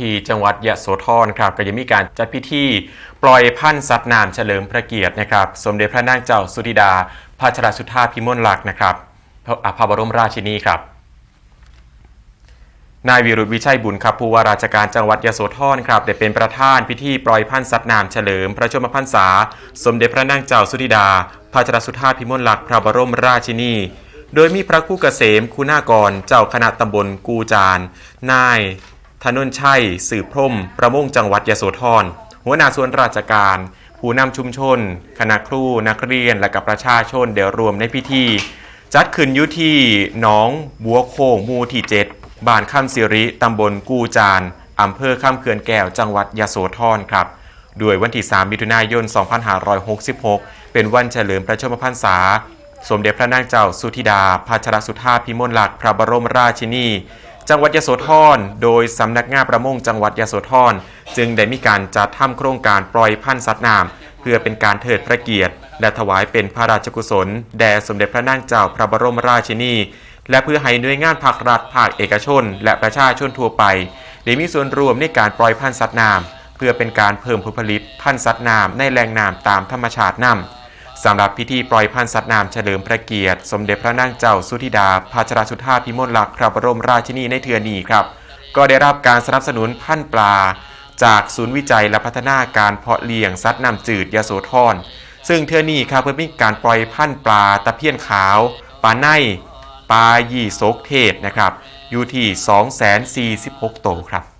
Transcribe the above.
ที่จังหวัดยะโสธรครับก็ยังมีการจัดพิธีปล่อยพันธุ์สัตว์น้ำเฉลิมพระเกียรตินะครับ สมเด็จพระนางเจ้าสุธิดาพระชราสุธาพิมลลักษณ์นะครับพระอ่าระบรมราชินีครับนายวิรุธวิชัยบุญครับผู้ว่าราชการจังหวัดยโสธรครับได้เป็นประธานพิธีปล่อยพันธุ์สัตว์น้ำเฉลิม พระชนมพรรษา สมเด็จพระนางเจ้าสุธิดา พระชรสุธาพิมลลักษณ์พระบรมราชินี โดยมีพระคู่เกษมคุณากร เจ้าคณะตำบลกูจานนาย ธนนชัย สืบพรม ประมงจังหวัดยโสธร หัวหน้าส่วนราชการ ผู้นำชุมชน คณะครูนักเรียน และกับประชาชนเดี๋ยวรวมในพิธี จัดขึ้นยุที่หนองบัวโคงมูที่7บ้านข้ามสิริตำบลกูจานอำเภอข้ามเขื่อนแก้ว จังหวัดยโสธรครับด้วยวันที่ 3 มิถุนายน 2566 เป็นวันเฉลิมพระชนมพรรษา สมเด็จพระนางเจ้าสุธิดาพระชรสุธาพิมลลักษณ์พระบรมราชินี จังหวัดยโสธร โดยสำนักงานประมงจังหวัดยโสธร จึงได้มีการจัดทำโครงการปล่อยพันธุ์สัตว์น้ำเพื่อเป็นการเทิดพระเกียรติ และถวายเป็นพระราชกุศล แด่สมเด็จพระนางเจ้าพระบรมราชินี และเพื่อให้หน่วยงานภาครัฐภาคเอกชน และประชาชนทั่วไปได้มีส่วนร่วมในการปล่อยพันธุ์สัตว์น้ำเพื่อเป็นการเพิ่มผลผลิตพันธุ์สัตว์น้ำในแหล่งน้ำตามธรรมชาติน้ำ สำหรับพิธีปล่อยพันธุ์สัตว์น้ำเฉลิมพระเกียรติ สมเด็จพระนางเจ้าสุธิดาพระชรสุธาพิมลลักษณ์พระบรมราชินีในเทือนีครับ ก็ได้รับการสนับสนุนพันธุ์ปลา จากศูนย์วิจัยและพัฒนาการเพาะเลี้ยงสัตว์น้ำจืดยโสธรซึ่งเทือนีครับเพื่อมีการปล่อยพันธุ์ปลาตะเพียนขาวปลาในปลายี่สกเทศนะครับอยู่ที่ 246 โตวครับ